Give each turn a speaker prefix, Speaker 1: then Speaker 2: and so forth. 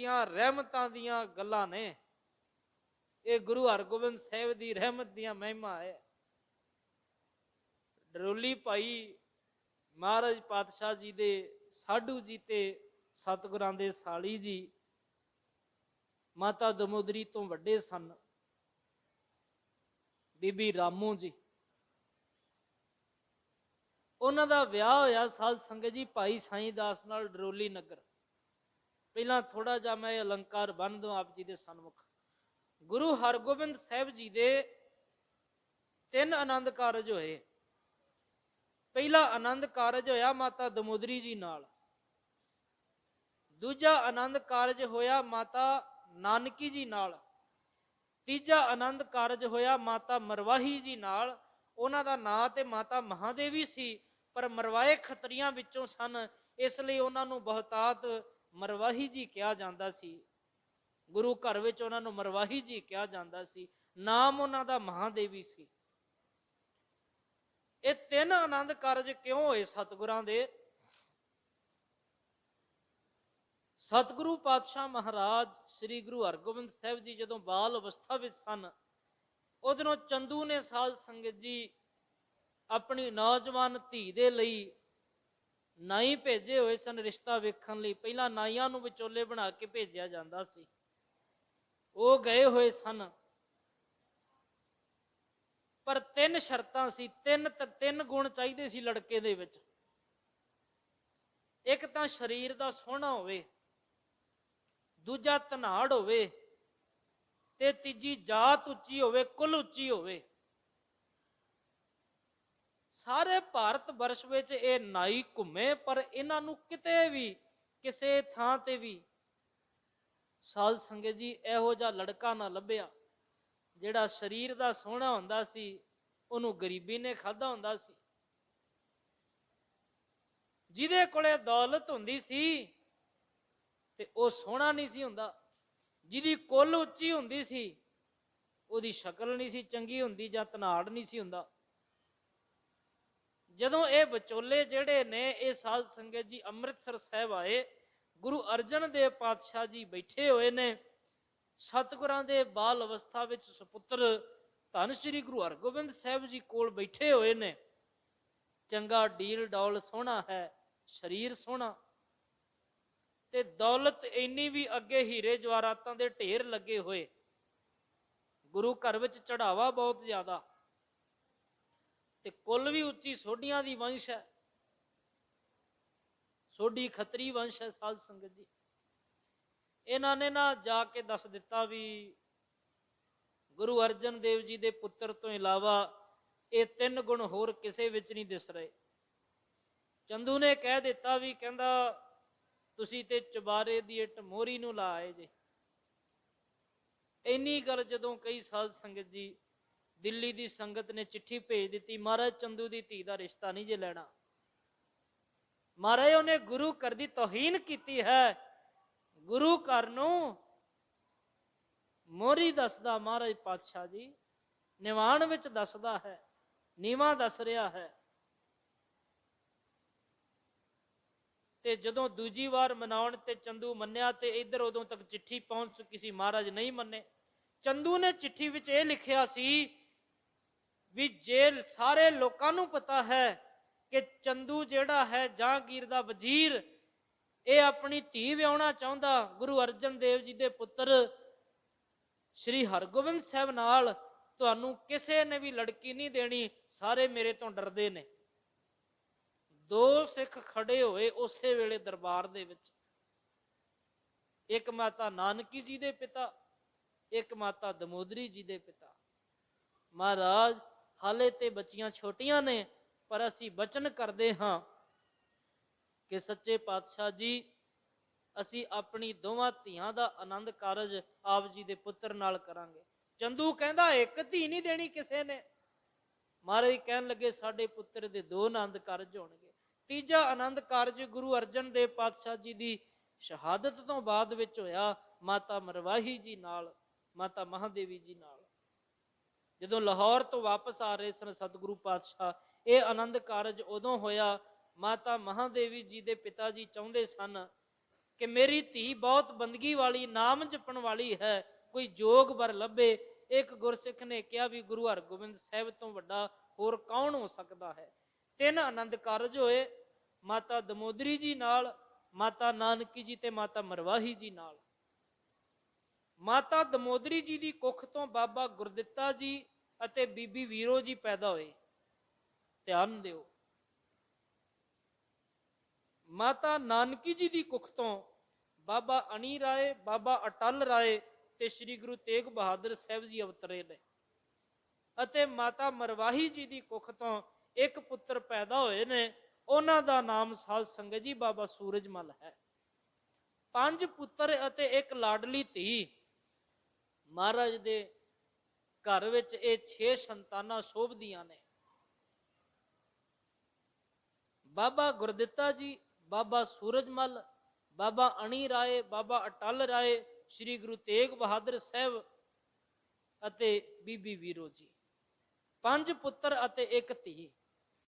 Speaker 1: ਦੀਆਂ ਰਹਿਮਤਾਂ ਦੀਆਂ ਗੱਲਾਂ ਨੇ। ਇਹ ਗੁਰੂ ਹਰਗੋਬਿੰਦ ਸਾਹਿਬ ਦੀ ਰਹਿਮਤ ਦੀਆਂ ਮਹਿਮਾ ਹੈ। ਡਰੋਲੀ ਭਾਈ ਮਹਾਰਾਜ ਪਾਤਸ਼ਾਹ ਜੀ ਦੇ ਸਾਧੂ ਜੀ ਤੇ ਸਤਿਗੁਰਾਂ ਦੇ ਸਾਲੀ ਜੀ ਮਾਤਾ ਦਮੋਦਰੀ ਤੋਂ ਵੱਡੇ ਸਨ। ਬੀਬੀ ਰਾਮੂ ਜੀ। ਉਹਨਾਂ ਦਾ ਵਿਆਹ ਹੋਇਆ ਸਾਧ ਸੰਗਤ ਜੀ ਭਾਈ ਸਾਈਂ ਦਾਸ ਨਾਲ ਡਰੋਲੀ ਨਗਰ। ਪਹਿਲਾਂ ਥੋੜਾ ਜਿਹਾ ਮੈਂ ਇਹ ਅਲੰਕਾਰ ਬੰਨ ਦਵਾਂ ਆਪ ਜੀ ਦੇ ਸਨਮੁਖ। ਗੁਰੂ ਹਰਗੋਬਿੰਦ ਸਾਹਿਬ ਜੀ ਦੇ ਤਿੰਨ ਆਨੰਦ ਕਾਰਜ ਹੋਏ। ਪਹਿਲਾ ਆਨੰਦ ਕਾਰਜ ਹੋਇਆ ਮਾਤਾ ਦਮੋਦਰੀ ਜੀ ਨਾਲ। ਦੂਜਾ ਆਨੰਦ ਕਾਰਜ ਹੋਇਆ ਮਾਤਾ ਨਾਨਕੀ ਜੀ ਨਾਲ। ਤੀਜਾ ਆਨੰਦ ਕਾਰਜ ਹੋਇਆ ਮਾਤਾ ਮਰਵਾਹੀ ਜੀ ਨਾਲ। ਉਹਨਾਂ ਦਾ ਨਾਂ ਤੇ ਮਾਤਾ ਮਹਾਦੇਵੀ ਸੀ, ਪਰ ਮਰਵਾਏ ਖਤਰੀਆਂ ਵਿੱਚੋਂ ਸਨ। ਇਸ ਲਈ ਉਹਨਾਂ ਨੂੰ ਬਹੁਤਾਤ ਮਰਵਾਹੀ ਜੀ ਕਿਹਾ ਜਾਂਦਾ ਸੀ। ਗੁਰੂ ਘਰ ਵਿੱਚ ਉਹਨਾਂ ਨੂੰ ਮਰਵਾਹੀ ਜੀ ਕਿਹਾ ਜਾਂਦਾ ਸੀ। ਨਾਮ ਉਹਨਾਂ ਦਾ ਮਹਾਦੇਵੀ ਸੀ। ਇਹ ਤਿੰਨ ਆਨੰਦ ਕਾਰਜ ਕਿਉਂ ਹੋਏ ਸਤਿਗੁਰਾਂ ਦੇ? ਸਤਿਗੁਰੂ ਪਾਤਸ਼ਾਹ ਮਹਾਰਾਜ ਸ੍ਰੀ ਗੁਰੂ ਹਰਗੋਬਿੰਦ ਸਾਹਿਬ ਜੀ ਜਦੋਂ ਬਾਲ ਅਵਸਥਾ ਵਿੱਚ ਸਨ ਉਦੋਂ ਚੰਦੂ ਨੇ ਸਾਧ ਸੰਗਤ ਜੀ ਆਪਣੀ ਨੌਜਵਾਨ ਧੀ ਦੇ ਲਈ ਨਾਈ ਭੇਜੇ ਹੋਏ ਸਨ ਰਿਸ਼ਤਾ ਵੇਖਣ ਲਈ। ਪਹਿਲਾਂ ਨਾਈਆਂ ਨੂੰ ਵਿਚੋਲੇ ਬਣਾ ਕੇ ਭੇਜਿਆ ਜਾਂਦਾ ਸੀ। ਉਹ ਗਏ ਹੋਏ ਸਨ। ਪਰ ਤਿੰਨ ਸ਼ਰਤਾਂ ਸੀ। ਤਿੰਨ ਤਿੰਨ ਗੁਣ ਚਾਹੀਦੇ ਸੀ ਲੜਕੇ ਦੇ ਵਿੱਚ। ਇੱਕ ਤਾਂ ਸਰੀਰ ਦਾ ਸੋਹਣਾ ਹੋਵੇ, ਦੂਜਾ ਤਨਾੜ ਹੋਵੇ ਤੇ ਤੀਜੀ ਜਾਤ ਉੱਚੀ ਹੋਵੇ, ਕੁੱਲ ਉੱਚੀ ਹੋਵੇ। ਸਾਰੇ ਭਾਰਤ ਵਰਸ਼ ਵਿੱਚ ਇਹ ਨਾਈ ਘੁੰਮੇ, ਪਰ ਇਹਨਾਂ ਨੂੰ ਕਿਤੇ ਵੀ, ਕਿਸੇ ਥਾਂ ਤੇ ਵੀ ਸਾਧ ਸੰਗਤ ਜੀ ਇਹੋ ਜਿਹਾ ਲੜਕਾ ਨਾ ਲੱਭਿਆ, ਜਿਹੜਾ ਸਰੀਰ ਦਾ ਸੋਹਣਾ ਹੁੰਦਾ ਸੀ, ਉਹਨੂੰ ਗਰੀਬੀ ਨੇ ਖਾਦਾ ਹੁੰਦਾ ਸੀ। ਜਿਹਦੇ ਕੋਲੇ ਦੌਲਤ ਹੁੰਦੀ ਸੀ, ਤੇ ਉਹ ਸੋਹਣਾ ਨਹੀਂ ਸੀ ਹੁੰਦਾ। ਜਿਹਦੀ ਕੁੱਲ ਉੱਚੀ ਹੁੰਦੀ ਸੀ, ਉਹਦੀ ਸ਼ਕਲ ਨਹੀਂ ਸੀ ਚੰਗੀ ਹੁੰਦੀ ਜਾਂ ਤਨਾੜ ਨਹੀਂ ਸੀ ਹੁੰਦਾ। ਜਦੋਂ ਇਹ ਵਿਚੋਲੇ ਜਿਹੜੇ ਨੇ, ਇਹ ਸਾਧ ਸੰਗਤ ਜੀ ਅੰਮ੍ਰਿਤਸਰ ਸਾਹਿਬ ਆਏ, ਗੁਰੂ ਅਰਜਨ ਦੇਵ ਪਾਤਸ਼ਾਹ ਜੀ ਬੈਠੇ ਹੋਏ ਨੇ, ਸਤਿਗੁਰਾਂ ਦੇ ਬਾਲ ਅਵਸਥਾ ਵਿੱਚ ਸੁਪੁੱਤਰ ਧੰਨ ਸ੍ਰੀ ਗੁਰੂ ਹਰਗੋਬਿੰਦ ਸਾਹਿਬ ਜੀ ਕੋਲ ਬੈਠੇ ਹੋਏ ਨੇ। ਚੰਗਾ ਡੀਲ ਡੌਲ ਸੋਹਣਾ ਹੈ, ਸਰੀਰ ਸੋਹਣਾ। ਤੇ ਦੌਲਤ ਇੰਨੀ ਵੀ ਅੱਗੇ ਹੀਰੇ ਜਵਾਹਰਾਤਾਂ ਦੇ ਢੇਰ ਲੱਗੇ ਹੋਏ। ਗੁਰੂ ਘਰ ਵਿੱਚ ਚੜਾਵਾ ਬਹੁਤ ਜ਼ਿਆਦਾ। ਤੇ ਕੁੱਲ ਵੀ ਉੱਚੀ ਸੋਢੀਆਂ ਦੀ ਵੰਸ਼ ਹੈ। ਸੋਢੀ ਖੱਤਰੀ ਵੰਸ਼ ਹੈ ਸਾਧ ਸੰਗਤ ਜੀ। ਇਹਨਾਂ ਨੇ ਨਾ ਜਾ ਕੇ ਦੱਸ ਦਿੱਤਾ ਵੀ ਗੁਰੂ ਅਰਜਨ ਦੇਵ ਜੀ ਦੇ ਪੁੱਤਰ ਤੋਂ ਇਲਾਵਾ ਇਹ ਤਿੰਨ ਗੁਣ ਹੋਰ ਕਿਸੇ ਵਿੱਚ ਨਹੀਂ ਦਿਸ ਰਹੇ। ਚੰਦੂ ਨੇ ਕਹਿ ਦਿੱਤਾ ਵੀ ਕਹਿੰਦਾ, ਤੁਸੀਂ ਤੇ ਚਬਾਰੇ ਦੀ ਇੱਟ ਮੋਰੀ ਨੂੰ ਲਾਏ ਜੇ। ਇੰਨੀ ਗੱਲ ਜਦੋਂ ਕਈ ਸਾਧ ਸੰਗਤ ਜੀ ਦਿੱਲੀ ਦੀ ਸੰਗਤ ਨੇ ਚਿੱਠੀ ਭੇਜ ਦਿੱਤੀ, ਮਹਾਰਾਜ ਚੰਦੂ ਦੀ ਧੀ ਦਾ ਰਿਸ਼ਤਾ ਨਹੀਂ ਜੇ ਲੈਣਾ। ਮਹਾਰਾਜ ਉਹਨੇ ਗੁਰੂ ਘਰ ਦੀ ਤੋਹੀਨ ਕੀਤੀ ਹੈ। ਗੁਰੂ ਘਰ ਨੂੰ ਮੋਰੀ ਦੱਸਦਾ, ਮਹਾਰਾਜ ਪਾਤਸ਼ਾਹ ਜੀ, ਨਿਵਾਣ ਵਿੱਚ ਦੱਸਦਾ ਹੈ, ਨੀਵਾ ਦੱਸ ਰਿਹਾ ਹੈ। ਤੇ ਜਦੋਂ ਦੂਜੀ ਵਾਰ ਮਨਾਉਣ ਤੇ ਚੰਦੂ ਮੰਨਿਆ ਤੇ ਇੱਧਰ ਉਦੋਂ ਤੱਕ ਚਿੱਠੀ ਪਹੁੰਚ ਚੁੱਕੀ ਸੀ, ਮਹਾਰਾਜ ਨਹੀਂ ਮੰਨੇ। ਚੰਦੂ ਨੇ ਚਿੱਠੀ ਵਿੱਚ ਇਹ ਲਿਖਿਆ ਸੀ ਵੀ ਜੇ ਸਾਰੇ ਲੋਕਾਂ ਨੂੰ ਪਤਾ ਹੈ ਕਿ ਚੰਦੂ ਜਿਹੜਾ ਹੈ ਜਹਾਂਗੀਰ ਦਾ ਵਜ਼ੀਰ, ਇਹ ਆਪਣੀ ਧੀ ਵਿਆਹਣਾ ਚਾਹੁੰਦਾ, ਗੁਰੂ ਅਰਜਨ ਦੇਵ ਜੀ ਦੇ ਪੁੱਤਰ ਸ੍ਰੀ ਹਰਗੋਬਿੰਦ ਸਾਹਿਬ ਨਾਲ, ਤੁਹਾਨੂੰ ਕਿਸੇ ਨੇ ਵੀ ਲੜਕੀ ਨਹੀਂ ਦੇਣੀ, ਸਾਰੇ ਮੇਰੇ ਤੋਂ ਡਰਦੇ ਨੇ। ਦੋ ਸਿੱਖ ਖੜੇ ਹੋਏ ਉਸੇ ਵੇਲੇ ਦਰਬਾਰ ਦੇ ਵਿੱਚ। ਇੱਕ ਮਾਤਾ ਨਾਨਕੀ ਜੀ ਦੇ ਪਿਤਾ, ਇੱਕ ਮਾਤਾ ਦਮੋਦਰੀ ਜੀ ਦੇ ਪਿਤਾ। ਮਹਾਰਾਜ ਹਾਲੇ ਤੇ ਬੱਚੀਆਂ ਛੋਟੀਆਂ ਨੇ, ਪਰ ਅਸੀਂ ਬਚਨ ਕਰਦੇ ਹਾਂ ਕਿ ਸੱਚੇ ਪਾਤਸ਼ਾਹ ਜੀ, ਅਸੀਂ ਆਪਣੀ ਦੋਵਾਂ ਧੀਆਂ ਦਾ ਆਨੰਦ ਕਾਰਜ ਆਪ ਜੀ ਦੇ ਪੁੱਤਰ ਨਾਲ ਕਰਾਂਗੇ। ਚੰਦੂ ਕਹਿੰਦਾ, ਇੱਕ ਧੀ ਨਹੀਂ ਦੇਣੀ ਕਿਸੇ ਨੇ। ਮਹਾਰਾਜ ਕਹਿਣ ਲੱਗੇ, ਸਾਡੇ ਪੁੱਤਰ ਦੇ ਦੋ ਆਨੰਦ ਕਾਰਜ ਹੋਣਗੇ। ਤੀਜਾ ਆਨੰਦ ਕਾਰਜ ਗੁਰੂ ਅਰਜਨ ਦੇਵ ਪਾਤਸ਼ਾਹ ਜੀ ਦੀ ਸ਼ਹਾਦਤ ਤੋਂ ਬਾਅਦ ਵਿੱਚ ਹੋਇਆ, ਮਾਤਾ ਮਰਵਾਹੀ ਜੀ ਨਾਲ, ਮਾਤਾ ਮਹਾਦੇਵੀ ਜੀ ਨਾਲ। ਜਦੋਂ ਲਾਹੌਰ ਤੋਂ ਵਾਪਸ ਆ ਰਹੇ ਸਨ ਸਤਿਗੁਰੂ ਪਾਤਸ਼ਾਹ, ਇਹ ਆਨੰਦ ਕਾਰਜ ਉਦੋਂ ਹੋਇਆ, ਮਾਤਾ ਮਹਾਦੇਵੀ ਜੀ ਦੇ ਪਿਤਾ ਜੀ ਚਾਹੁੰਦੇ ਸਨ ਕਿ ਮੇਰੀ ਧੀ ਬਹੁਤ ਬੰਦਗੀ ਵਾਲੀ, ਨਾਮ ਜਪਣ ਵਾਲੀ ਹੈ, ਕੋਈ ਜੋਗ ਵਰ ਲੱਭੇ। ਇੱਕ ਗੁਰਸਿੱਖ ਨੇ ਕਿਹਾ ਵੀ ਗੁਰੂ ਹਰਗੋਬਿੰਦ ਸਾਹਿਬ ਤੋਂ ਵੱਡਾ ਹੋਰ ਕੌਣ ਹੋ ਸਕਦਾ ਹੈ? ਤਿੰਨ ਆਨੰਦ ਕਾਰਜ ਹੋਏ, ਮਾਤਾ ਦਮੋਦਰੀ ਜੀ ਨਾਲ, ਮਾਤਾ ਨਾਨਕੀ ਜੀ ਤੇ ਮਾਤਾ ਮਰਵਾਹੀ ਜੀ ਨਾਲ। ਮਾਤਾ ਦਮੋਦਰੀ ਜੀ ਦੀ ਕੁੱਖ ਤੋਂ ਬਾਬਾ ਗੁਰਦਿੱਤਾ ਜੀ ਅਤੇ ਬੀਬੀ ਵੀਰੋ ਜੀ ਪੈਦਾ ਹੋਏ। ਧਿਆਨ ਦਿਓ। ਮਾਤਾ ਨਾਨਕੀ ਜੀ ਦੀ ਕੁੱਖ ਤੋਂ ਬਾਬਾ ਅਣੀ ਰਾਏ, ਬਾਬਾ ਅਟਲ ਰਾਏ ਤੇ ਸ੍ਰੀ ਗੁਰੂ ਤੇਗ ਬਹਾਦਰ ਸਾਹਿਬ ਜੀ ਅਵਤਰੇ ਨੇ। ਅਤੇ ਮਾਤਾ ਮਰਵਾਹੀ ਜੀ ਦੀ ਕੁੱਖ ਤੋਂ ਇੱਕ ਪੁੱਤਰ ਪੈਦਾ ਹੋਏ ਨੇ। ਉਹਨਾਂ ਦਾ ਨਾਮ ਸਾਧ ਸੰਗਤ ਜੀ ਬਾਬਾ ਸੂਰਜਮਲ ਹੈ। ਪੰਜ ਪੁੱਤਰ ਅਤੇ ਇੱਕ ਲਾਡਲੀ ਧੀ। ਮਹਾਰਾਜ ਦੇ ਘਰ ਵਿੱਚ ਇਹ 6 ਸੰਤਾਨਾਂ ਸ਼ੋਭਦੀਆਂ ਨੇ। ਬਾਬਾ ਗੁਰਦਿੱਤਾ ਜੀ, ਬਾਬਾ ਸੂਰਜਮਲ ਬਾਬਾ ਅਣੀ ਰਾਏ, ਬਾਬਾ ਅਟਲ ਰਾਏ, ਸ੍ਰੀ ਗੁਰੂ ਤੇਗ ਬਹਾਦਰ ਸਾਹਿਬ ਅਤੇ ਬੀਬੀ ਵੀਰੋ ਜੀ। ਪੰਜ ਪੁੱਤਰ ਅਤੇ ਇੱਕ ਧੀ।